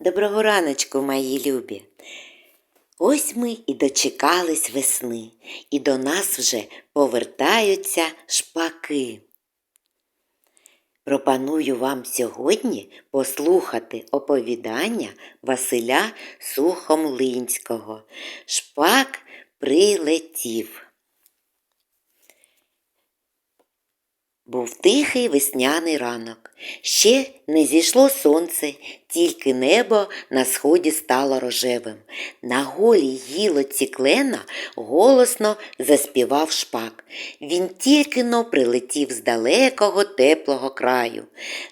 Доброго раночку, мої любі. Ось ми і дочекались весни, і до нас вже повертаються шпаки. Пропоную вам сьогодні послухати оповідання Василя Сухомлинського. Шпак прилетів. Був тихий весняний ранок. Ще не зійшло сонце, тільки небо на сході стало рожевим. На голій гілоці клена голосно заспівав шпак. Він тільки но прилетів з далекого теплого краю.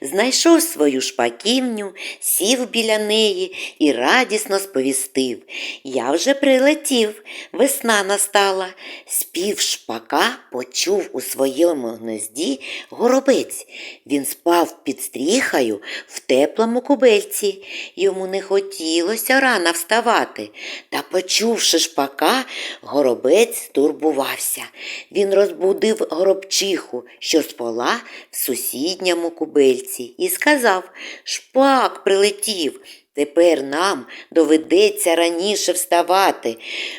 Знайшов свою шпаківню, сів біля неї і радісно сповістив. Я вже прилетів, весна настала. Спів шпака почув у своєму гнезді горобець. Він спав під стріхою в теплому кубельці. Йому не хотілося рано вставати. Та, почувши шпака, горобець стурбувався. Він розбудив горобчиху, що спала в сусідньому кубельці, і сказав Шпак прилетів. Тепер нам доведеться раніше вставати,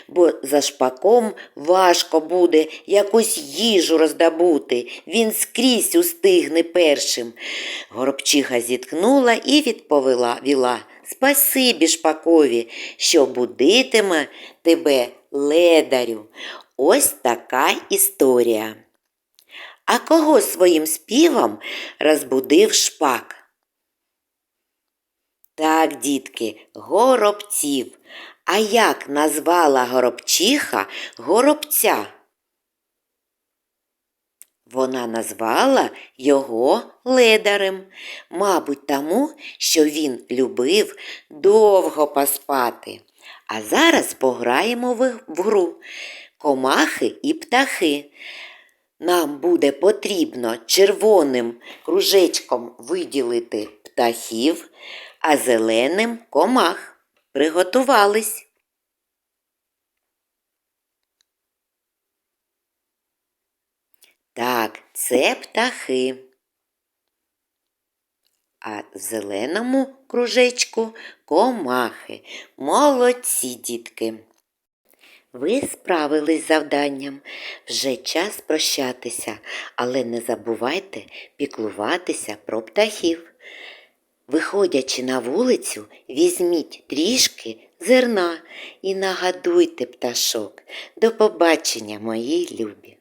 бо за шпаком важко буде якусь їжу роздобути. Він скрізь устигне першим. Горобчиха зіткнула і відповіла віла. Спасибі шпакові, що будитиме тебе ледарю. Ось така історія. А кого своїм співом розбудив шпак? Так, дітки, горобців. А як назвала горобчиха горобця? Вона назвала його ледарем, мабуть, тому, що він любив довго поспати. А зараз пограємо в гру комахи і птахи. Нам буде потрібно червоним кружечком виділити птахів, а зеленим комах. Приготувались. Так, це птахи. А зеленому кружечку комахи. Молодці, дітки. Ви справились з завданням. Вже час прощатися, але не забувайте піклуватися про птахів. Виходячи на вулицю, візьміть трішки зерна і нагадуйте пташок. До побачення, мої любі.